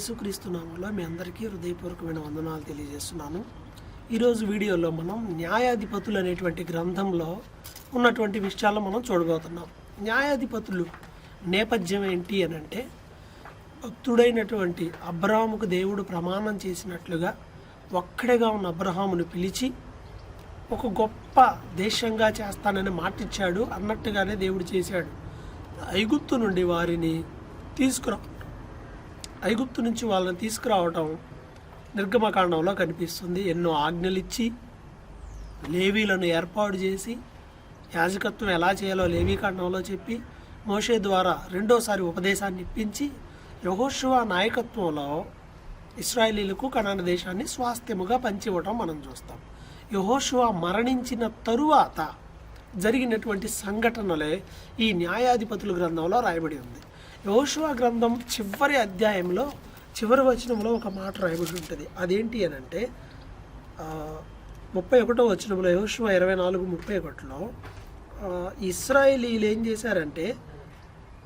యేసుక్రీస్తునామంలో మీ అందరికీ హృదయపూర్వకమైన వందనాలు తెలియజేస్తున్నాను. ఈరోజు వీడియోలో మనం న్యాయాధిపతులు అనేటువంటి గ్రంథంలో ఉన్నటువంటి విషయాలు మనం చూడబోతున్నాం. న్యాయాధిపతులు నేపథ్యం ఏంటి అని అంటే భక్తుడైనటువంటి అబ్రహాముకు దేవుడు ప్రమాణం చేసినట్లుగా ఒక్కడిగా ఉన్న అబ్రహామును పిలిచి ఒక గొప్ప దేశంగా చేస్తానని మాటిచ్చాడు అన్నట్టుగానే దేవుడు చేశాడు. ఐగుప్తు నుండి వారిని తీసుకురా ఐగుప్తు నుంచి వాళ్ళని తీసుకురావటం నిర్గమకాండంలో కనిపిస్తుంది. ఎన్నో ఆజ్ఞలు ఇచ్చి లేవీలను ఏర్పాటు చేసి యాజకత్వం ఎలా చేయాలో లేవీకాండంలో చెప్పి మోషే ద్వారా రెండోసారి ఉపదేశాన్ని ఇప్పించి యహోశివ నాయకత్వంలో ఇస్రాయేలీలకు కనాన దేశాన్ని స్వాస్థ్యముగా పంచివ్వటం మనం చూస్తాం. యహోశివ మరణించిన తరువాత జరిగినటువంటి సంఘటనలే ఈ న్యాయాధిపతుల గ్రంథంలో రాయబడి ఉంది. యహోశివ గ్రంథం చివరి అధ్యాయంలో చివరి వచనంలో ఒక మాట రాయబడి ఉంటుంది. అదేంటి అని అంటే ముప్పై ఒకటో వచనంలో యహోశివ ఇరవై నాలుగు ముప్పై ఒకటిలో ఇస్రాయేలీలు ఏం చేశారంటే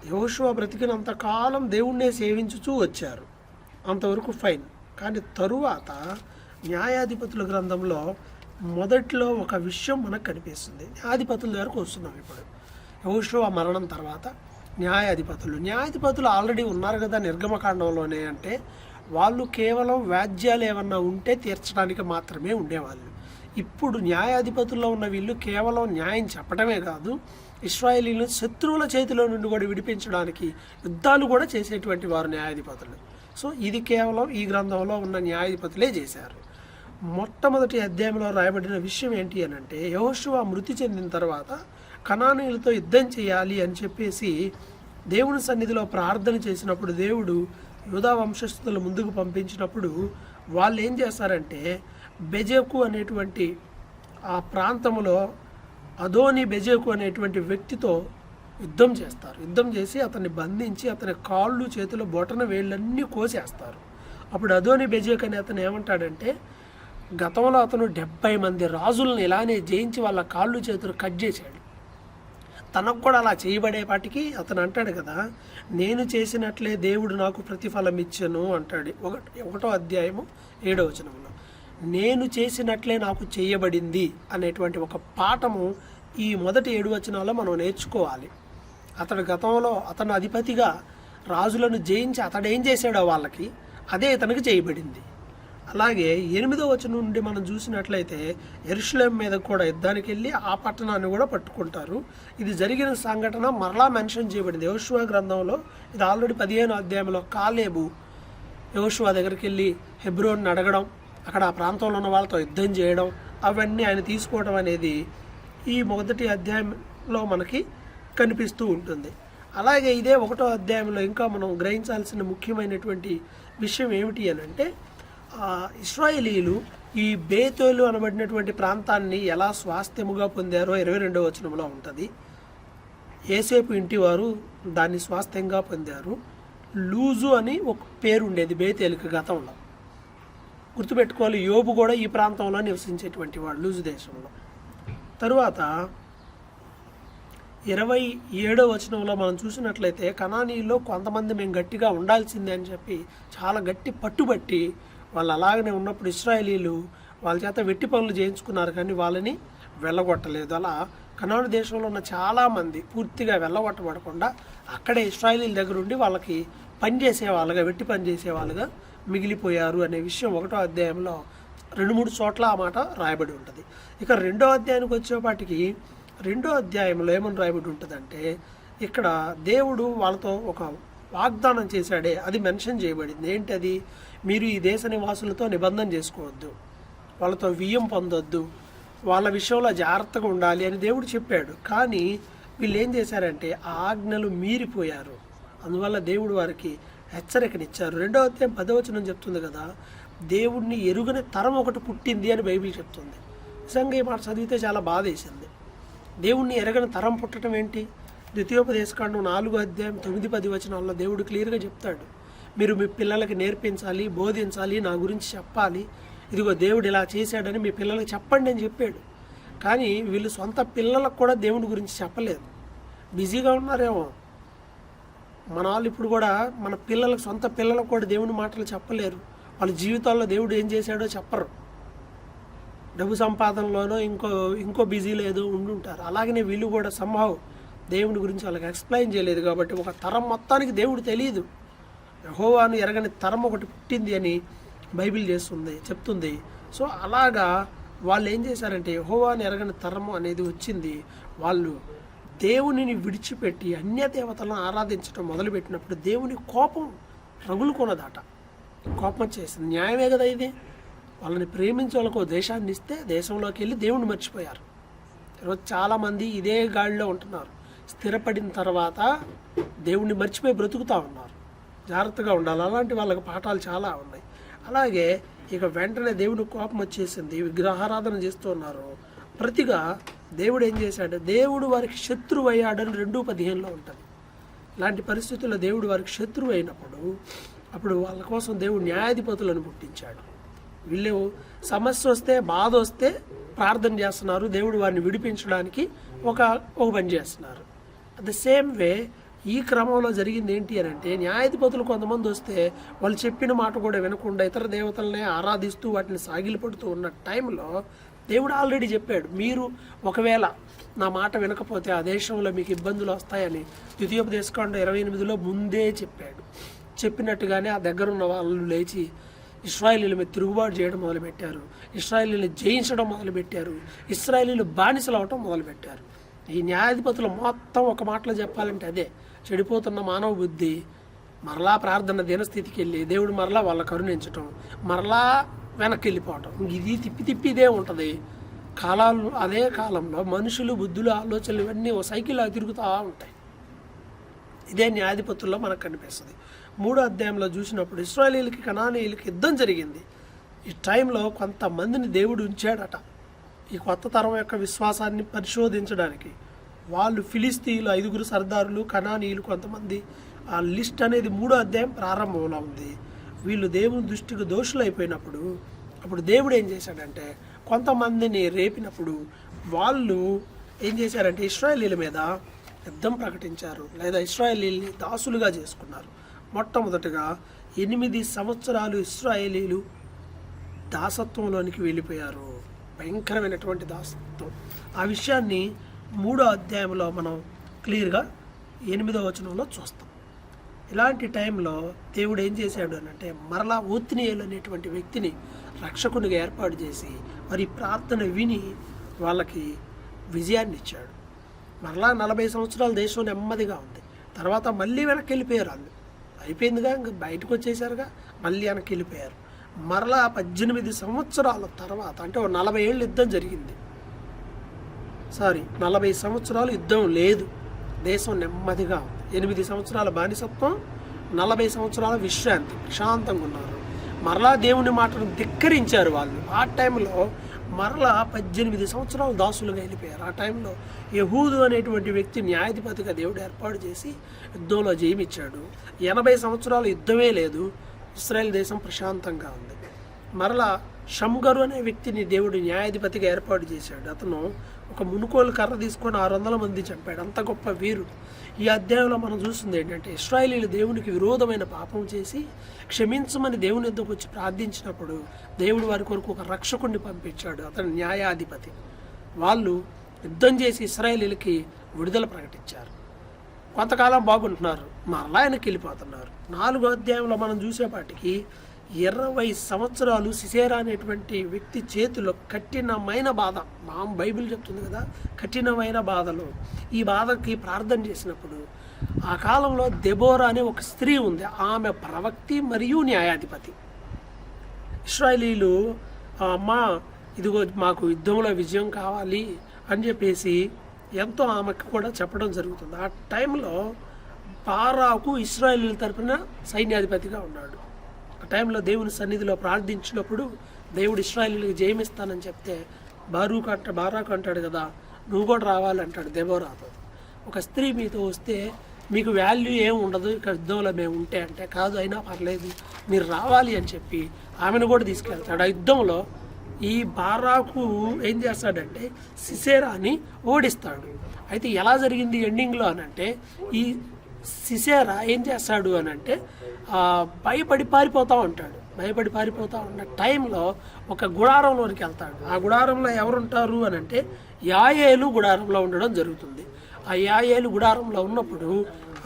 యహోశివ బ్రతికినంత కాలం దేవుణ్ణే సేవించుచూ వచ్చారు. అంతవరకు ఫైన్. కానీ తరువాత న్యాయాధిపతుల గ్రంథంలో మొదట్లో ఒక విషయం మనకు కనిపిస్తుంది. న్యాయాధిపతుల దగ్గరకు వస్తున్నాం ఇప్పుడు. యహోశివ మరణం తర్వాత న్యాయాధిపతులు. న్యాయాధిపతులు ఆల్రెడీ ఉన్నారు కదా నిర్గమకాండంలోనే అంటే వాళ్ళు కేవలం వ్యాజ్యాలు ఏమన్నా ఉంటే తీర్చడానికి మాత్రమే ఉండేవాళ్ళు. ఇప్పుడు న్యాయాధిపతుల్లో ఉన్న వీళ్ళు కేవలం న్యాయం చెప్పడమే కాదు ఇస్రాయేలీలను శత్రువుల చేతిలో నుండి కూడా విడిపించడానికి యుద్ధాలు కూడా చేసేటువంటి వారు న్యాయాధిపతులు. సో ఇది కేవలం ఈ గ్రంథంలో ఉన్న న్యాయాధిపతులే చేశారు. మొట్టమొదటి అధ్యాయంలో రాయబడిన విషయం ఏంటి అని అంటే యహోశివ మృతి చెందిన తర్వాత కణానీయులతో యుద్ధం చేయాలి అని చెప్పేసి దేవుని సన్నిధిలో ప్రార్థన చేసినప్పుడు దేవుడు యూదా వంశస్థుల ముందుకు పంపించినప్పుడు వాళ్ళు ఏం చేస్తారంటే బెజేకు అనేటువంటి ఆ ప్రాంతంలో అదోని బెజేకు అనేటువంటి వ్యక్తితో యుద్ధం చేస్తారు. యుద్ధం చేసి అతన్ని బంధించి అతని కాళ్ళు చేతులు బొటన వేళ్ళన్నీ కోసేస్తారు. అప్పుడు అదోని బెజేక్ అనే అతను ఏమంటాడంటే గతంలో అతను డెబ్బై మంది రాజులను ఇలానే జయించి వాళ్ళ కాళ్ళు చేతులు కట్ చేశాడు. తనకు కూడా అలా చేయబడేపాటికి అతను అంటాడు కదా నేను చేసినట్లే దేవుడు నాకు ప్రతిఫలం ఇచ్చను అంటాడు. ఒకటి ఒకటో అధ్యాయము ఏడో వచనంలో నేను చేసినట్లే నాకు చేయబడింది అనేటువంటి ఒక పాఠము ఈ మొదటి ఏడు వచనాల్లో మనం నేర్చుకోవాలి. అతడు గతంలో అతను అధిపతిగా రాజులను జయించి అతడు ఏం చేశాడో వాళ్ళకి అదే ఇతనికి చేయబడింది. అలాగే ఎనిమిదో వచనం నుండి మనం చూసినట్లయితే ఎరుషులేం మీద కూడా యుద్ధానికి వెళ్ళి ఆ పట్టణాన్ని కూడా పట్టుకుంటారు. ఇది జరిగిన సంఘటన మరలా మెన్షన్ చేయబడింది. యోశువ గ్రంథంలో ఇది ఆల్రెడీ పదిహేను అధ్యాయంలో కాలేబు యోశువ దగ్గరికి వెళ్ళి హెబ్రోన్ అడగడం అక్కడ ఆ ప్రాంతంలో ఉన్న వాళ్ళతో యుద్ధం చేయడం అవన్నీ ఆయన తీసుకోవడం అనేది ఈ మొదటి అధ్యాయంలో మనకి కనిపిస్తూ ఉంటుంది. అలాగే ఇదే ఒకటో అధ్యాయంలో ఇంకా మనం గ్రహించాల్సిన ముఖ్యమైనటువంటి విషయం ఏమిటి అని అంటే ఇస్రాయేలీలు ఈ బేతోలు అనబడినటువంటి ప్రాంతాన్ని ఎలా స్వాస్థ్యముగా పొందారో ఇరవై రెండవ వచనంలో ఉంటుంది. ఏసేపు ఇంటి వారు దాన్ని స్వాస్థ్యంగా పొందారు. లూజు అని ఒక పేరు ఉండేది బేతేలుకి గతంలో. గుర్తుపెట్టుకోవాలి యోబు కూడా ఈ ప్రాంతంలో నివసించేటువంటి వాడు లూజు దేశంలో. తరువాత ఇరవై ఏడో వచనంలో మనం చూసినట్లయితే కణానీలో కొంతమంది మేము గట్టిగా ఉండాల్సిందే అని చెప్పి చాలా గట్టి పట్టుబట్టి వాళ్ళు అలాగనే ఉన్నప్పుడు ఇస్రాయేలీలు వాళ్ళ చేత వెట్టి పనులు చేయించుకున్నారు కానీ వాళ్ళని వెళ్ళగొట్టలేదు. అలా కనాడు దేశంలో ఉన్న చాలామంది పూర్తిగా వెళ్ళగొట్టబడకుండా అక్కడే ఇస్రాయేలీల దగ్గర ఉండి వాళ్ళకి పని చేసే వెట్టి పని చేసే మిగిలిపోయారు అనే విషయం ఒకటో అధ్యాయంలో రెండు మూడు చోట్ల ఆ మాట రాయబడి ఉంటుంది. ఇక రెండో అధ్యాయానికి వచ్చేపాటికి రెండో అధ్యాయంలో ఏమని రాయబడి ఉంటుందంటే ఇక్కడ దేవుడు వాళ్ళతో ఒక వాగ్దానం చేశాడే అది మెన్షన్ చేయబడింది. ఏంటది? మీరు ఈ దేశ నివాసులతో నిబంధన చేసుకోవద్దు. వాళ్ళతో వియ్యం పొందొద్దు. వాళ్ళ విషయంలో జాగ్రత్తగా ఉండాలి అని దేవుడు చెప్పాడు. కానీ వీళ్ళు ఏం చేశారంటే ఆ ఆజ్ఞలు మీరిపోయారు. అందువల్ల దేవుడు వారికి హెచ్చరికనిచ్చారు. రెండవ అధ్యాయం పదవచనం చెప్తుంది కదా దేవుడిని ఎరుగని తరం ఒకటి పుట్టింది అని బైబిల్ చెప్తుంది. నిజంగా ఈ మాట చదివితే చాలా బాధ వేసింది దేవుణ్ణి ఎరగని తరం పుట్టడం ఏంటి? ద్వితీయోపదేశకాండం నాలుగు అధ్యాయం తొమ్మిది పది వచనాల్లో దేవుడు క్లియర్గా చెప్తాడు. మీరు మీ పిల్లలకి నేర్పించాలి బోధించాలి నా గురించి చెప్పాలి. ఇదిగో దేవుడు ఇలా చేశాడని మీ పిల్లలకి చెప్పండి అని చెప్పాడు. కానీ వీళ్ళు సొంత పిల్లలకు కూడా దేవుడి గురించి చెప్పలేదు. బిజీగా ఉన్నారేమో. మన వాళ్ళు ఇప్పుడు కూడా మన పిల్లలకు సొంత పిల్లలకు కూడా దేవుని మాటలు చెప్పలేరు. వాళ్ళ జీవితాల్లో దేవుడు ఏం చేశాడో చెప్పరు. డబ్బు సంపాదనలోనో ఇంకో ఇంకో బిజీలో ఏదో ఉండుంటారు. అలాగనే వీళ్ళు కూడా సంభావం దేవుని గురించి వాళ్ళకి ఎక్స్ప్లెయిన్ చేయలేదు కాబట్టి ఒక తరం మొత్తానికి దేవుడు తెలియదు యహోవాను ఎరగని తరం ఒకటి పుట్టింది అని బైబిల్ చేస్తుంది చెప్తుంది. సో అలాగా వాళ్ళు ఏం చేశారంటే యహోవాను ఎరగని తరము అనేది వచ్చింది. వాళ్ళు దేవునిని విడిచిపెట్టి అన్య దేవతలను ఆరాధించడం మొదలుపెట్టినప్పుడు దేవుని కోపం రగులుకున్నదట కోపం చేసింది న్యాయమే కదా ఇది? వాళ్ళని ప్రేమించే వాళ్ళకు దేశాన్ని ఇస్తే దేశంలోకి వెళ్ళి దేవుణ్ణి మర్చిపోయారు. ఈరోజు చాలామంది ఇదే గాడిలో ఉంటున్నారు. స్థిరపడిన తర్వాత దేవుణ్ణి మర్చిపోయి బ్రతుకుతూ ఉన్నారు. జాగ్రత్తగా ఉండాలి. అలాంటి వాళ్ళకి పాఠాలు చాలా ఉన్నాయి. అలాగే ఇక వెంటనే దేవుని కోపం వచ్చేసింది. విగ్రహారాధన చేస్తూ ఉన్నారు. ప్రతిగా దేవుడు ఏం చేశాడు? దేవుడు వారికి శత్రువు అయ్యాడని రెండు పదిహేనులో ఉంటుంది. ఇలాంటి పరిస్థితుల్లో దేవుడు వారికి శత్రువు అయినప్పుడు అప్పుడు వాళ్ళ కోసం దేవుడు న్యాయాధిపతులను పుట్టించాడు. వీళ్ళు సమస్య వస్తే బాధ వస్తే ప్రార్థన చేస్తున్నారు. దేవుడు వారిని విడిపించడానికి ఒక ఒక పని చేస్తున్నారు. ద సేమ్ వే ఈ క్రమంలో జరిగింది ఏంటి అని అంటే న్యాయాధిపతులు కొంతమంది వస్తే వాళ్ళు చెప్పిన మాట కూడా వినకుండా ఇతర దేవతలనే ఆరాధిస్తూ వాటిని సాగిలిపడుతూ ఉన్న టైంలో దేవుడు ఆల్రెడీ చెప్పాడు మీరు ఒకవేళ నా మాట వినకపోతే ఆ దేశంలో మీకు ఇబ్బందులు వస్తాయని ద్వితీయోపదేశకాండ ఇరవై ఎనిమిదిలో ముందే చెప్పాడు. చెప్పినట్టుగానే ఆ దగ్గర ఉన్న వాళ్ళు లేచి ఇస్రాయలీల మీద తిరుగుబాటు చేయడం మొదలుపెట్టారు. ఇస్రాయలీలు జయించడం మొదలుపెట్టారు. ఇస్రాయలీలు బానిసలు అవటం మొదలుపెట్టారు. ఈ న్యాయాధిపతులు మొత్తం ఒక మాటలో చెప్పాలంటే అదే చెడిపోతున్న మానవ బుద్ధి మరలా ప్రార్థన దీనస్థితికి వెళ్ళి దేవుడు మరలా వాళ్ళ కరుణించటం మరలా వెనక్కి వెళ్ళిపోవటం ఇది తిప్పి తిప్పి ఇదే ఉంటుంది. కాలాలు అదే కాలంలో మనుషులు బుద్ధులు ఆలోచనలు ఇవన్నీ ఓ సైకిల్ తిరుగుతూ ఉంటాయి. ఇదే న్యాయాధిపతుల్లో మనకు కనిపిస్తుంది. మూడో అధ్యాయంలో చూసినప్పుడు ఇస్రాయలీలకి కణానీయులకి యుద్ధం జరిగింది. ఈ టైంలో కొంతమందిని దేవుడు ఉంచాడట. ఈ కొత్త తరం యొక్క విశ్వాసాన్ని పరిశోధించడానికి వాళ్ళు ఫిలిస్తీన్లు ఐదుగురు సర్దారులు కణానీయులు కొంతమంది. ఆ లిస్ట్ అనేది మూడో అధ్యాయం ప్రారంభంలో ఉంది. వీళ్ళు దేవుని దృష్టికి దోషులైపోయినప్పుడు అప్పుడు దేవుడు ఏం చేశాడంటే కొంతమందిని రేపినప్పుడు వాళ్ళు ఏం చేశారంటే ఇస్రాయలీల మీద యుద్ధం ప్రకటించారు లేదా ఇస్రాయలీల్ని దాసులుగా చేసుకున్నారు. మొట్టమొదటగా ఎనిమిది సంవత్సరాలు ఇస్రాయేలీలు దాసత్వంలోనికి వెళ్ళిపోయారు. భయంకరమైనటువంటి దాసత్వం. ఆ విషయాన్ని మూడో అధ్యాయంలో మనం క్లియర్గా ఎనిమిదో వచనంలో చూస్తాం. ఇలాంటి టైంలో దేవుడు ఏం చేశాడు అని అంటే మరలా ఓత్నియేలు అనేటువంటి వ్యక్తిని రక్షకునిగా ఏర్పాటు చేసి మరి ప్రార్థన విని వాళ్ళకి విజయాన్ని ఇచ్చాడు. మరలా నలభై సంవత్సరాల దేశం నెమ్మదిగా ఉంది. తర్వాత మళ్ళీ వెనక్కి వెళ్ళిపోయారు వాళ్ళు. అయిపోయిందిగా ఇంక బయటకు వచ్చేసారుగా మళ్ళీ వెనక్కి వెళ్ళిపోయారు. మరలా పద్దెనిమిది సంవత్సరాల తర్వాత అంటే ఓ నలభై ఏళ్ళు యుద్ధం జరిగింది. సారీ నలభై సంవత్సరాలు యుద్ధం లేదు. దేశం నెమ్మదిగా ఎనిమిది సంవత్సరాల బానిసత్వం నలభై సంవత్సరాల విశ్రాంతి ప్రశాంతంగా ఉన్నారు. మరలా దేవుని మాటను ధిక్కరించారు వాళ్ళు. ఆ టైంలో మరలా పద్దెనిమిది సంవత్సరాలు దాసులుగా వెళ్ళిపోయారు. ఆ టైంలో యహూదు అనేటువంటి వ్యక్తి న్యాయాధిపతిగా దేవుడు ఏర్పాటు చేసి యుద్ధంలో జయమిచ్చాడు. ఎనభై సంవత్సరాలు యుద్ధమే లేదు. ఇస్రాయల్ దేశం ప్రశాంతంగా ఉంది. మరలా షమ్గరు అనే వ్యక్తిని దేవుడు న్యాయాధిపతిగా ఏర్పాటు చేశాడు. అతను ఒక మునుకోలు కర్ర తీసుకొని ఆరు వందల మంది చంపాడు. అంత గొప్ప వీరుడు. ఈ అధ్యాయంలో మనం చూస్తుంది ఏంటంటే ఇస్రాయలీలు దేవునికి విరోధమైన పాపం చేసి క్షమించమని దేవుని ఎద్దకు వచ్చి ప్రార్థించినప్పుడు దేవుడు వారి కొరకు ఒక రక్షకుడిని పంపించాడు. అతను న్యాయాధిపతి. వాళ్ళు యుద్ధం చేసి ఇస్రాయలీలకి విడుదల ప్రకటించారు. కొంతకాలం బాగుంటున్నారు. మరలా ఆయనకి వెళ్ళిపోతున్నారు. నాలుగో అధ్యాయంలో మనం చూసేపాటికి ఇరవై సంవత్సరాలు సిసేరా అనేటువంటి వ్యక్తి చేతిలో కఠినమైన బాధ. మా బైబిల్ చెప్తుంది కదా కఠినమైన బాధలు. ఈ బాధకి ప్రార్థన చేసినప్పుడు ఆ కాలంలో దెబోరా అనే ఒక స్త్రీ ఉంది. ఆమె ప్రవక్తి మరియు న్యాయాధిపతి. ఇస్రాయలీలు అమ్మ ఇదిగో మాకు యుద్ధంలో విజయం కావాలి అని చెప్పేసి ఎంతో ఆమెకు కూడా చెప్పడం జరుగుతుంది. ఆ టైంలో పారాకు ఇస్రాయలీల తరపున సైన్యాధిపతిగా ఉన్నాడు. ఆ టైంలో దేవుని సన్నిధిలో ప్రార్థించినప్పుడు దేవుడు ఇస్రాయలీలకు జయమిస్తానని చెప్తే బారూకు అంట బారాకు అంటాడు కదా నువ్వు కూడా రావాలంటాడు దెబోరాతో. ఒక స్త్రీ మీతో వస్తే మీకు వాల్యూ ఏం ఉండదు ఇక్కడ యుద్ధంలో మేము ఉంటే అంటే కాదు అయినా పర్లేదు మీరు రావాలి అని చెప్పి ఆమెను కూడా తీసుకెళ్తాడు. ఆ యుద్ధంలో ఈ బారాకు ఏం చేస్తాడంటే సిసేరాని ఓడిస్తాడు. అయితే ఎలా జరిగింది ఎండింగ్లో అనంటే ఈ సిసేరా ఏం చేస్తాడు అనంటే భయపడి పారిపోతూ ఉంటాడు. భయపడి పారిపోతూ ఉన్న టైంలో ఒక గుడారంలోనికి వెళ్తాడు. ఆ గుడారంలో ఎవరుంటారు అనంటే అని అంటే యాయేలు గుడారంలో ఉండడం జరుగుతుంది. ఆ యాయేలు గుడారంలో ఉన్నప్పుడు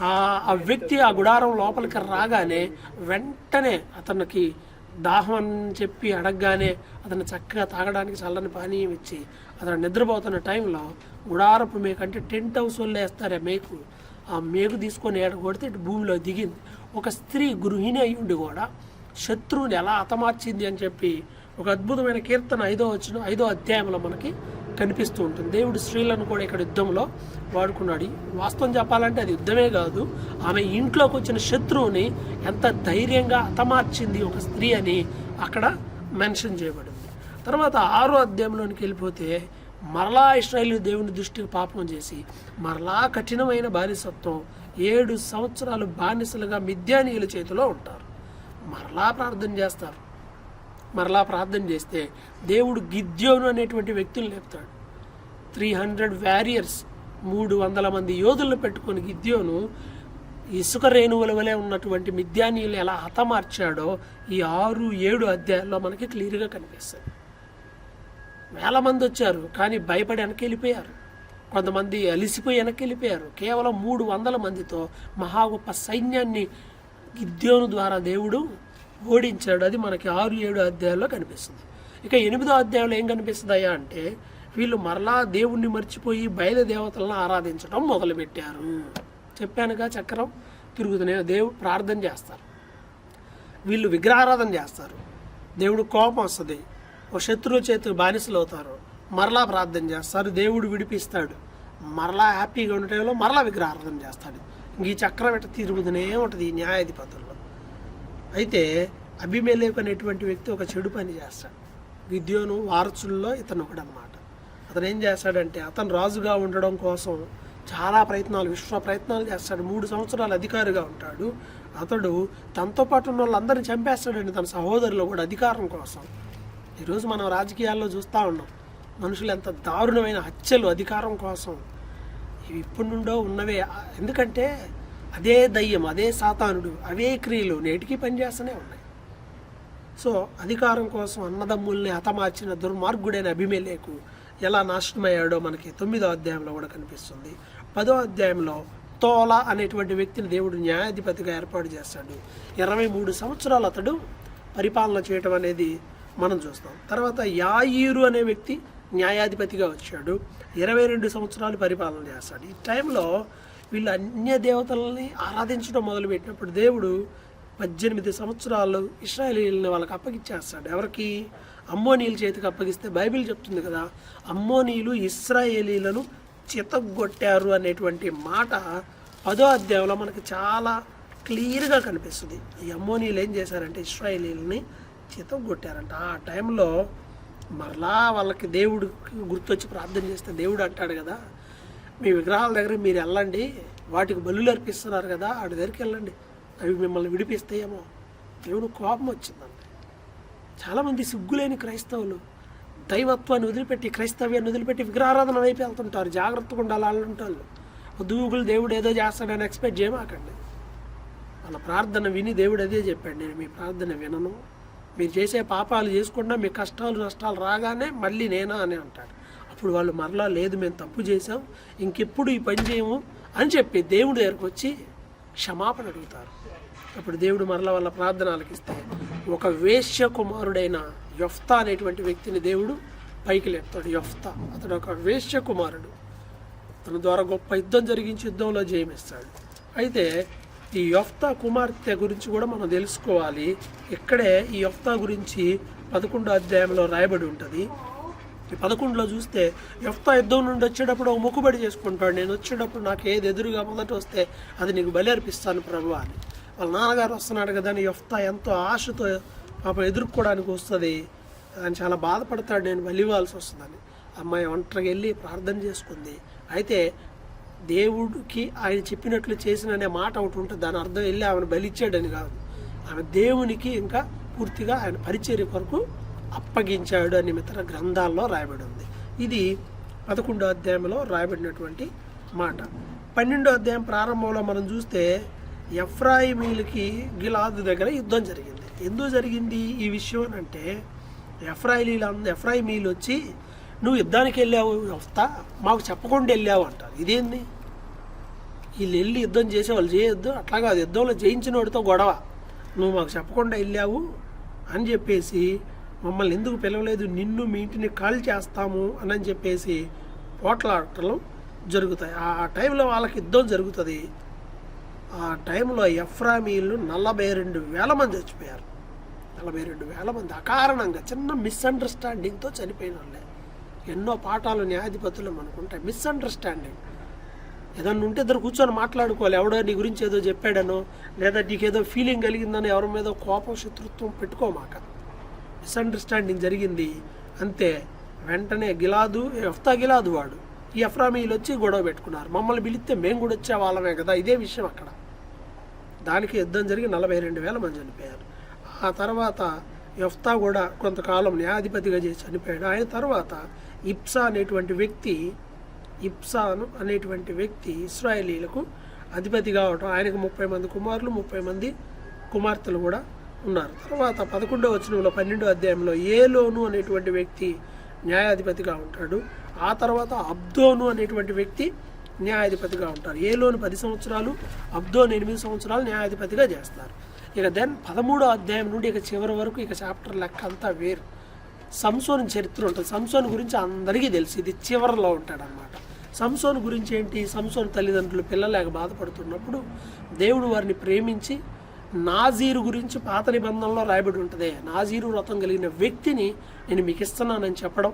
ఆ ఆ వ్యక్తి ఆ గుడారం లోపలికి రాగానే వెంటనే అతనికి దాహం అని చెప్పి అడగగానే అతను చక్కగా తాగడానికి చల్లని పానీయం ఇచ్చి అతను నిద్రపోతున్న టైంలో గుడారపు మేకు అంటే టెంట్ హౌస్ వాళ్ళు ఆ మేకు. ఆ మేకు తీసుకొని ఏడ కొడితే ఇటు భూమిలో దిగింది. ఒక స్త్రీ గృహిణి అయి ఉండి కూడా శత్రువుని ఎలా హతమార్చింది అని చెప్పి ఒక అద్భుతమైన కీర్తన ఐదో వచ్చిన ఐదో అధ్యాయంలో మనకి కనిపిస్తూ ఉంటుంది. దేవుడు స్త్రీలను కూడా ఇక్కడ యుద్ధంలో వాడుకున్నాడు. వాస్తవం చెప్పాలంటే అది యుద్ధమే కాదు. ఆమె ఇంట్లోకి వచ్చిన శత్రువుని ఎంత ధైర్యంగా హతమార్చింది ఒక స్త్రీ అని అక్కడ మెన్షన్ చేయబడింది. తర్వాత ఆరో అధ్యాయంలోనికి వెళ్ళిపోతే మరలా ఇస్రాయేల్ దేవుని దృష్టికి పాపం చేసి మరలా కఠినమైన బానిసత్వం ఏడు సంవత్సరాలు బానిసలుగా మిథ్యానీయుల చేతిలో ఉంటారు. మరలా ప్రార్థన చేస్తారు. మరలా ప్రార్థన చేస్తే దేవుడు గిద్యోను అనేటువంటి వ్యక్తులు లేపుతాడు. త్రీ హండ్రెడ్ వ్యారియర్స్ మూడు వందల మంది యోధులను పెట్టుకుని గిద్యోను ఇసుక రేణువుల వలె ఉన్నటువంటి మిథ్యానీయులు ఎలా హతమార్చాడో ఈ ఆరు ఏడు అధ్యాయాల్లో మనకి క్లియర్గా కనిపిస్తుంది. వేల మంది వచ్చారు కానీ భయపడి వెనక్కి వెళ్ళిపోయారు కొంతమంది అలిసిపోయి వెనక్కి వెళ్ళిపోయారు కేవలం మూడు వందల మందితో మహా గొప్ప సైన్యాన్ని గిద్యోను ద్వారా దేవుడు ఓడించాడు. అది మనకి ఆరు ఏడు అధ్యాయాల్లో కనిపిస్తుంది. ఇక ఎనిమిదో అధ్యాయంలో ఏం కనిపిస్తుందయ్యా అంటే వీళ్ళు మరలా దేవుణ్ణి మర్చిపోయి బయలు దేవతలను ఆరాధించడం మొదలుపెట్టారు. చెప్పానుగా చక్రం తిరుగుతూనే దేవుడు ప్రార్థన చేస్తారు. వీళ్ళు విగ్రహారాధన చేస్తారు. దేవుడు కోపం వస్తుంది. ఓ శత్రువు చేతికి బానిసలు అవుతారు. మరలా ప్రార్థన చేస్తారు. దేవుడు విడిపిస్తాడు. మరలా హ్యాపీగా ఉండే టైంలో మరలా విగ్రహారాధన చేస్తాడు. ఈ చక్రం ఇట్ట తిరుగుతూనే ఉంటుంది ఈ న్యాయాధిపతుల్లో. అయితే అభిమేలేకు అనేటువంటి వ్యక్తి ఒక చెడు పని చేస్తాడు. విద్యోను వారసుల్లో ఇతను ఒకడనమాట అతను ఏం చేస్తాడంటే అతను రాజుగా ఉండడం కోసం చాలా ప్రయత్నాలు విశ్వ ప్రయత్నాలు చేస్తాడు. మూడు సంవత్సరాలు అధికారిగా ఉంటాడు. అతడు తనతో పాటు ఉన్న వాళ్ళందరినీ చంపేస్తాడండి తన సహోదరులు కూడా అధికారం కోసం. ఈరోజు మనం రాజకీయాల్లో చూస్తూ ఉన్నాం. మనుషులు ఎంత దారుణమైన హత్యలు అధికారం కోసం ఇవి ఇప్పటి నుండో ఉన్నవే. ఎందుకంటే అదే దయ్యం అదే సాతానుడు అవే క్రియలు నేటికి పనిచేస్తూనే ఉన్నాయి. సో అధికారం కోసం అన్నదమ్ముల్ని హతమార్చిన దుర్మార్గుడైన అభిమేలేకు ఎలా నాశనమయ్యాడో మనకి తొమ్మిదో అధ్యాయంలో కూడా కనిపిస్తుంది. పదో అధ్యాయంలో తోల అనేటువంటి వ్యక్తిని దేవుడు న్యాయాధిపతిగా ఏర్పాటు చేస్తాడు. ఇరవై మూడు సంవత్సరాలు అతడు పరిపాలన చేయటం అనేది మనం చూస్తాం. తర్వాత యాయిరు అనే వ్యక్తి న్యాయాధిపతిగా వచ్చాడు. ఇరవై రెండు సంవత్సరాలు పరిపాలన చేస్తాడు. ఈ టైంలో వీళ్ళు అన్య దేవతలని ఆరాధించడం మొదలుపెట్టినప్పుడు దేవుడు పద్దెనిమిది సంవత్సరాలు ఇస్రాయేలీలని వాళ్ళకి అప్పగిచ్చేస్తాడు ఎవరికి? అమ్మోనీయుల చేతికి అప్పగిస్తే బైబిల్ చెప్తుంది కదా అమ్మోనీయులు ఇస్రాయేలీలను చితగొట్టారు అనేటువంటి మాట పదో అధ్యాయంలో మనకి చాలా క్లియర్గా కనిపిస్తుంది. ఈ అమ్మోనీయులు ఏం చేశారంటే ఇస్రాయేలీలని చితగొట్టారంట ఆ టైంలో మరలా వాళ్ళకి దేవుడు గుర్తొచ్చి ప్రార్థన చేస్తే దేవుడు అంటాడు కదా మీ విగ్రహాల దగ్గర మీరు వెళ్ళండి వాటికి బలులు అర్పిస్తున్నారు కదా వాటి దగ్గరికి వెళ్ళండి. అవి మిమ్మల్ని విడిపిస్తాయేమో. దేవుడు కోపం వచ్చిందండి. చాలామంది సిగ్గులేని క్రైస్తవులు దైవత్వాన్ని వదిలిపెట్టి క్రైస్తవ్యాన్ని వదిలిపెట్టి విగ్రహారాధన వైపు వెళ్తుంటారు. జాగ్రత్తగా ఉండాలి వాళ్ళు ఉంటారు. దూగులు దేవుడు ఏదో చేస్తాడని ఎక్స్పెక్ట్ చేయమాకండి. వాళ్ళ ప్రార్థన విని దేవుడు అదే చెప్పాడు. నేను మీ ప్రార్థన వినను. మీరు చేసే పాపాలు చేసుకున్నా మీ కష్టాలు నష్టాలు రాగానే మళ్ళీ నేనా అని అంటాడు. అప్పుడు వాళ్ళు మరలా లేదు మేము తప్పు చేసాం ఇంకెప్పుడు ఈ పని చేయము అని చెప్పి దేవుడి దగ్గరకు వచ్చి క్షమాపణ అడుగుతారు. అప్పుడు దేవుడు మరల వాళ్ళ ప్రార్థన ఆలకిస్తే ఒక వేశ్య కుమారుడైన యొఫ్తా అనేటువంటి వ్యక్తిని దేవుడు పైకి లేపుతాడు. యొఫ్తా అతడు ఒక వేశ్య కుమారుడు తన ద్వారా గొప్ప యుద్ధం జరిగించి యుద్ధంలో జయమిస్తాడు. అయితే ఈ యొఫ్తా కుమార్తె గురించి కూడా మనం తెలుసుకోవాలి. ఇక్కడే ఈ యొఫ్తా గురించి పదకొండో అధ్యాయంలో రాయబడి ఉంటుంది. ఈ పదకొండులో చూస్తే యొఫ్తా యుద్ధం నుండి వచ్చేటప్పుడు ఒక మొక్కుబడి చేసుకుంటాడు. నేను వచ్చేటప్పుడు నాకు ఏది ఎదురుగా మొదట వస్తే అది నీకు బలి అర్పిస్తాను ప్రభు అని. వాళ్ళ నాన్నగారు వస్తున్నాడు కదా అని యొఫ్తా ఎంతో ఆశతో పాపం ఎదుర్కోవడానికి వస్తుంది ఆయన చాలా బాధపడతాడు. నేను బలి ఇవ్వాల్సి వస్తుందని. అమ్మాయి ఒంటరిగా వెళ్ళి ప్రార్థన చేసుకుంది. అయితే దేవుడికి ఆయన చెప్పినట్లు చేసిన అనే మాట ఒకటి ఉంటుంది. దాని అర్థం వెళ్ళి ఆమెను బలిచ్చాడని కాదు. ఆమె దేవునికి ఇంకా పూర్తిగా ఆయన పరిచర్య కొరకు అప్పగించాడు అని మిత్ర గ్రంథాల్లో రాయబడి ఉంది. ఇది పదకొండో అధ్యాయంలో రాయబడినటువంటి మాట. పన్నెండో అధ్యాయం ప్రారంభంలో మనం చూస్తే ఎఫ్రాయిమీలకి గిలాదు దగ్గర యుద్ధం జరిగింది. ఎందుకు జరిగింది ఈ విషయం అని అంటే ఎఫ్రాయిలీలు ఎఫ్రాయిమీలు వచ్చి నువ్వు యుద్ధానికి వెళ్ళావు వస్తా మాకు చెప్పకుండా వెళ్ళావు అంటారు. ఇదేంది? వీళ్ళు వెళ్ళి యుద్ధం చేసే వాళ్ళు చేయొద్దు అట్లా కాదు. యుద్ధంలో జయించిన వాడితో గొడవ. నువ్వు మాకు చెప్పకుండా వెళ్ళావు అని చెప్పేసి మమ్మల్ని ఎందుకు పిలవలేదు? నిన్ను మీ ఇంటిని కాల్ చేస్తాము అని అని చెప్పేసి పోట్లాటలు జరుగుతాయి. ఆ టైంలో వాళ్ళకి యుద్ధం జరుగుతుంది. ఆ టైంలో ఎఫ్రామీలు నలభై రెండు వేల మంది చచ్చిపోయారు. నలభై రెండు వేల మంది అకారణంగా చిన్న మిస్అండర్స్టాండింగ్తో చనిపోయిన వాళ్ళే. ఎన్నో పాఠాలు న్యాయాధిపతులు అనుకుంటాయి మిస్అండర్స్టాండింగ్ ఏదన్నా ఉంటే ఇద్దరు కూర్చొని మాట్లాడుకోవాలి. ఎవడో నీ గురించి ఏదో చెప్పాడనో లేదా నీకేదో ఫీలింగ్ కలిగిందని ఎవరి మీద కోపం శత్రుత్వం పెట్టుకోమాక. మిస్అండర్స్టాండింగ్ జరిగింది అంతే వెంటనే గిలాదు ఎఫ్తా గిలాదు వాడు. ఈ ఎఫ్రామీలు వచ్చి గొడవ పెట్టుకున్నారు. మమ్మల్ని పిలిస్తే మేము కూడా వచ్చే వాళ్ళమే కదా. ఇదే విషయం అక్కడ. దానికి యుద్ధం జరిగి నలభై రెండు వేల మంది చనిపోయారు. ఆ తర్వాత ఎఫ్తా కూడా కొంతకాలం న్యాయాధిపతిగా చేసి చనిపోయాడు. ఆయన తర్వాత ఇప్సా అనేటువంటి వ్యక్తి ఇప్సాను అనేటువంటి వ్యక్తి ఇస్రాయేలీలకు అధిపతి కావటం ఆయనకు ముప్పై మంది కుమారులు ముప్పై మంది కుమార్తెలు కూడా ఉన్నారు. తర్వాత పదకొండవ వచనంలో పన్నెండో అధ్యాయంలో ఏలోను అనేటువంటి వ్యక్తి న్యాయాధిపతిగా ఉంటాడు. ఆ తర్వాత అబ్దోను అనేటువంటి వ్యక్తి న్యాయాధిపతిగా ఉంటారు. ఏలోని పది సంవత్సరాలు అబ్దోని ఎనిమిది సంవత్సరాలు న్యాయాధిపతిగా చేస్తారు. ఇక దెన్ పదమూడో అధ్యాయం నుండి ఇక చివరి వరకు ఇక చాప్టర్ లెక్క అంతా వేరు. సంసోన్ చరిత్ర ఉంటుంది. సంసోన్ గురించి అందరికీ తెలుసు. ఇది చివరిలో ఉంటాడనమాట సంసోన్ గురించి ఏంటి? సంసోన్ తల్లిదండ్రులు పిల్లలేక బాధపడుతున్నప్పుడు దేవుడు వారిని ప్రేమించి నాజీరు గురించి పాత నిబంధనలో రాయబడి ఉంటుంది. నాజీరు వ్రతం కలిగిన వ్యక్తిని నేను మీకు ఇస్తున్నానని చెప్పడం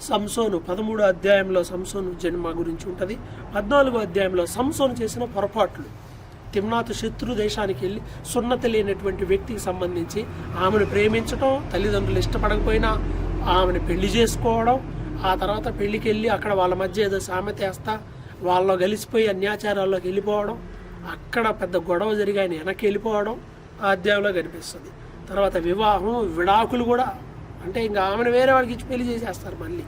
సంసోను పదమూడో అధ్యాయంలో సంసోను జన్మ గురించి ఉంటుంది. పద్నాలుగో అధ్యాయంలో సంసోను చేసిన పొరపాట్లు. తిమ్నాథ్ శత్రు దేశానికి వెళ్ళి సున్నత లేనటువంటి వ్యక్తికి సంబంధించి ఆమెను ప్రేమించడం తల్లిదండ్రులు ఇష్టపడకపోయినా ఆమెను పెళ్ళి చేసుకోవడం ఆ తర్వాత పెళ్ళికి వెళ్ళి అక్కడ వాళ్ళ మధ్య ఏదో సామెత వేస్తా వాళ్ళలో కలిసిపోయి అన్యాచారాల్లోకి వెళ్ళిపోవడం అక్కడ పెద్ద గొడవ జరిగి ఆయన వెనక్కి వెళ్ళిపోవడం ఆ అధ్యాయంలో కనిపిస్తుంది. తర్వాత వివాహం విడాకులు కూడా అంటే ఇంకా ఆమెను వేరే వాడికి ఇచ్చి పెళ్ళి చేసేస్తారు మళ్ళీ.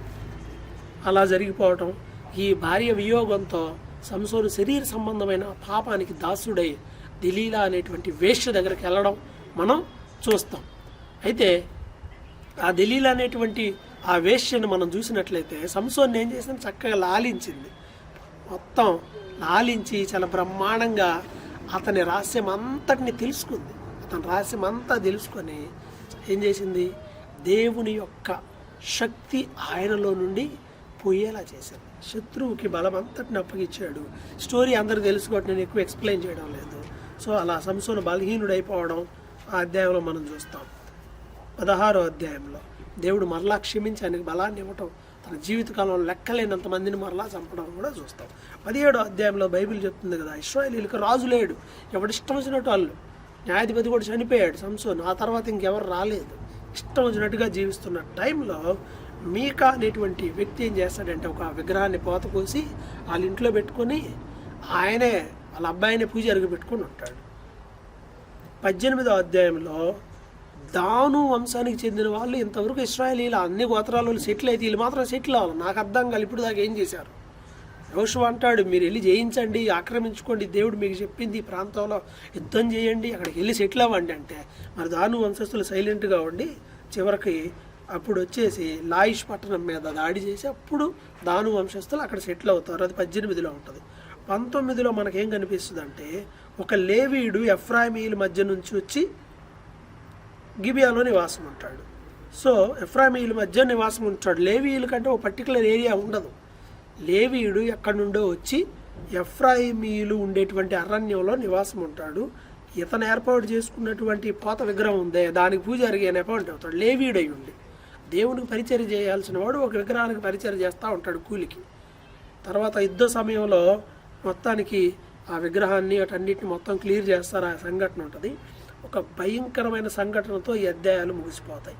అలా జరిగిపోవటం ఈ భార్య వియోగంతో సంసోను శరీర సంబంధమైన పాపానికి దాసుడై దిలీలా అనేటువంటి వేష్య దగ్గరికి వెళ్ళడం మనం చూస్తాం. అయితే ఆ దిలీలా అనేటువంటి ఆ వేష్యను మనం చూసినట్లయితే సంసోన్ ఏం చేసింది? చక్కగా లాలించింది. మొత్తం లాలించి చాలా బ్రహ్మాండంగా అతని రహస్యం అంతటిని తెలుసుకుంది. అతని రహస్యం అంతా తెలుసుకొని ఏం చేసింది? దేవుని యొక్క శక్తి ఆయనలో నుండి పోయేలా చేశాడు. శత్రువుకి బలం అంతటిని అప్పగించాడు. స్టోరీ అందరూ తెలుసుకోవటం నేను ఎక్కువ ఎక్స్ప్లెయిన్ చేయడం లేదు. సో అలా సంసోను బలహీనుడైపోవడం ఆ అధ్యాయంలో మనం చూస్తాం. పదహారో అధ్యాయంలో దేవుడు మరలా క్షమించి ఆయనకి బలాన్ని ఇవ్వటం తన జీవితకాలంలో లెక్కలేనంత మందిని మరలా చంపడం కూడా చూస్తాం. పదిహేడో అధ్యాయంలో బైబిల్ చెప్తుంది కదా ఇస్రాయలీలకు రాజు లేడు. ఎవడిష్టం వచ్చినట్టు వాళ్ళు న్యాయాధిపతి కూడా చనిపోయాడు సంసోన్. ఆ తర్వాత ఇంకెవరు రాలేదు. ఇష్టం వచ్చినట్టుగా జీవిస్తున్న టైంలో మీకా అనేటువంటి వ్యక్తి ఏం చేస్తాడంటే ఒక విగ్రహాన్ని పోత కోసి వాళ్ళ ఇంట్లో పెట్టుకొని ఆయనే వాళ్ళ అబ్బాయిని పూజారికి పెట్టుకొని ఉంటాడు. పద్దెనిమిదో అధ్యాయంలో దాను వంశానికి చెందిన వాళ్ళు ఇంతవరకు ఇస్రాయలీల అన్ని గోత్రాలు సెటిల్ అయితే వీళ్ళు మాత్రం సెటిల్ అవ్వాలి. నాకు అర్థం కాదు ఇప్పుడు దాకా ఏం చేశారు? యోషు అంటాడు మీరు వెళ్ళి జయించండి ఆక్రమించుకోండి. దేవుడు మీకు చెప్పింది ఈ ప్రాంతంలో యుద్ధం చేయండి అక్కడికి వెళ్ళి సెటిల్ అవ్వండి అంటే. మరి దాను వంశస్థులు సైలెంట్గా ఉండి చివరికి అప్పుడు వచ్చేసి లాయిష్ పట్టణం మీద దాడి చేసి అప్పుడు దాను వంశస్థులు అక్కడ సెటిల్ అవుతారు. అది పద్దెనిమిదిలో ఉంటుంది. పంతొమ్మిదిలో మనకేం కనిపిస్తుంది అంటే ఒక లేవీడు ఎఫ్రాయిమీల మధ్య నుంచి వచ్చి గిబియాలో నివాసం ఉంటాడు. సో ఎఫ్రామీల మధ్య నివాసం ఉంటాడు. లేవీయుల కంటే ఒక పర్టికులర్ ఏరియా ఉండదు. లేవీయుడు ఎక్కడి నుండో వచ్చి ఎఫ్రాయిమీలు ఉండేటువంటి అరణ్యంలో నివాసం ఉంటాడు. ఇతను ఏర్పాటు చేసుకున్నటువంటి పోత విగ్రహం ఉందే దానికి పూజారికి ఆయన అపాయింట్ అవుతాడు. లేవీయుడై ఉండి దేవునికి పరిచయం చేయాల్సిన వాడు ఒక విగ్రహానికి పరిచయం చేస్తూ ఉంటాడు కూలికి. తర్వాత యుద్ధ సమయంలో మొత్తానికి ఆ విగ్రహాన్ని అటన్నిటిని మొత్తం క్లియర్ చేస్తారు. ఆ సంఘటన ఉంటుంది. ఒక భయంకరమైన సంఘటనతో ఈ అధ్యాయాలు ముగిసిపోతాయి.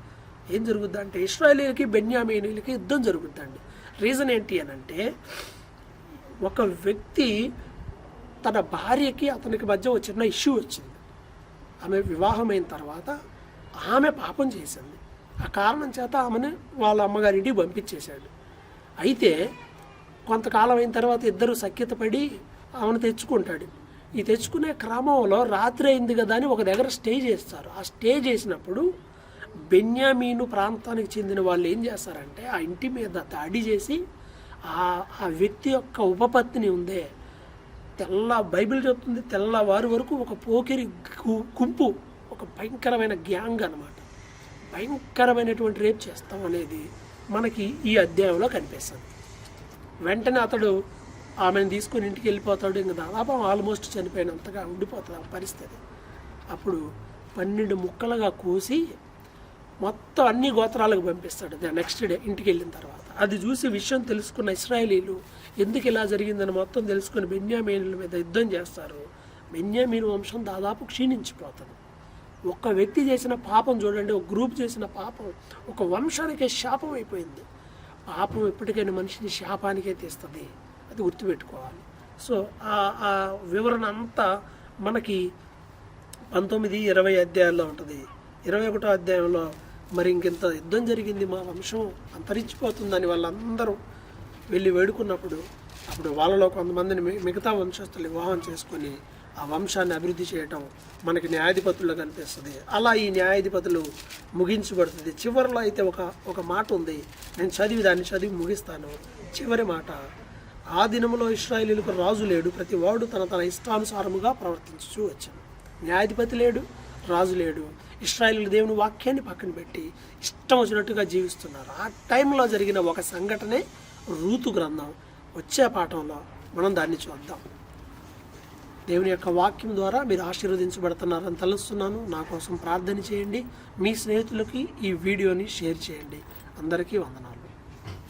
ఏం జరుగుద్ది అంటే ఇస్రాయలీలకి బెన్యామీనీలకి యుద్ధం జరుగుద్దండి. రీజన్ ఏంటి అని అంటే ఒక వ్యక్తి తన భార్యకి అతనికి మధ్య ఒక చిన్న ఇష్యూ వచ్చింది. ఆమె వివాహమైన తర్వాత ఆమె పాపం చేసింది. ఆ కారణం చేత ఆమెను వాళ్ళ అమ్మగారింటికి పంపించేశాడు. అయితే కొంతకాలం అయిన తర్వాత ఇద్దరు సఖ్యత పడి ఆమెను తెచ్చుకుంటాడు. ఈ తెచ్చుకునే క్రమంలో రాత్రి అయింది కదా అని ఒక దగ్గర స్టే చేస్తారు. ఆ స్టే చేసినప్పుడు బెన్యామీను ప్రాంతానికి చెందిన వాళ్ళు ఏం చేస్తారంటే ఆ ఇంటి మీద దాడి చేసి ఆ ఆ వ్యక్తి యొక్క ఉపపత్తిని ఉందే తెల్ల బైబిల్ చెప్తుంది తెల్లవారు వరకు ఒక పోకిరి గుంపు ఒక భయంకరమైన గ్యాంగ్ అనమాట భయంకరమైనటువంటి రేప్ చేస్తాం అనేది మనకి ఈ అధ్యాయంలో కనిపిస్తుంది. వెంటనే అతడు ఆమెను తీసుకొని ఇంటికి వెళ్ళిపోతాడు. ఇంకా దాదాపు ఆల్మోస్ట్ చనిపోయినంతగా ఉండిపోతుంది ఆ పరిస్థితి. అప్పుడు పన్నెండు ముక్కలుగా కోసి మొత్తం అన్ని గోత్రాలకు పంపిస్తాడు. నెక్స్ట్ డే ఇంటికి వెళ్ళిన తర్వాత. అది చూసి విషయం తెలుసుకున్న ఇస్రాయలీలు ఎందుకు ఇలా జరిగిందని మొత్తం తెలుసుకుని బెన్యామీనుల మీద యుద్ధం చేస్తారు. బెన్యామీను వంశం దాదాపు క్షీణించిపోతుంది. ఒక్క వ్యక్తి చేసిన పాపం చూడండి ఒక గ్రూప్ చేసిన పాపం ఒక వంశానికే శాపం అయిపోయింది. పాపం ఎప్పటికైనా మనిషిని శాపానికే తీస్తుంది. అది గుర్తుపెట్టుకోవాలి. సో ఆ ఆ వివరణ అంతా మనకి పంతొమ్మిది ఇరవై అధ్యాయాల్లో ఉంటుంది. ఇరవై ఒకటో అధ్యాయంలో మరి ఇంకెంత యుద్ధం జరిగింది మా వంశం? అంతరించిపోతుందని వాళ్ళందరూ వెళ్ళి వేడుకున్నప్పుడు అప్పుడు వాళ్ళలో కొంతమందిని మి- మిగతా వంశస్థులు వివాహం చేసుకొని ఆ వంశాన్ని అభివృద్ధి చేయటం మనకి న్యాయాధిపతుల్లో కనిపిస్తుంది. అలా ఈ న్యాయాధిపతులు ముగించబడుతుంది. చివరిలో అయితే ఒక ఒక మాట ఉంది. నేను చదివి దాన్ని చదివి ముగిస్తాను. చివరి మాట ఆ దినములో ఇస్రాయేలీలకు రాజు లేడు. ప్రతి వాడు తన తన ఇష్టానుసారముగా ప్రవర్తించు వచ్చాను. న్యాయాధిపతి లేడు. రాజు లేడు. ఇస్రాయేల్ దేవుని వాక్యాన్ని పక్కన పెట్టి ఇష్టం వచ్చినట్టుగా జీవిస్తున్నారు. ఆ టైంలో జరిగిన ఒక సంఘటనే రూతు గ్రంథం వచ్చే పాఠంలో మనం దాన్ని చూద్దాం. దేవుని యొక్క వాక్యం ద్వారా మీరు ఆశీర్వదించబడుతున్నారని తలుస్తున్నాను. నా కోసం ప్రార్థన చేయండి. మీ స్నేహితులకి ఈ వీడియోని షేర్ చేయండి. అందరికీ వందనాలు.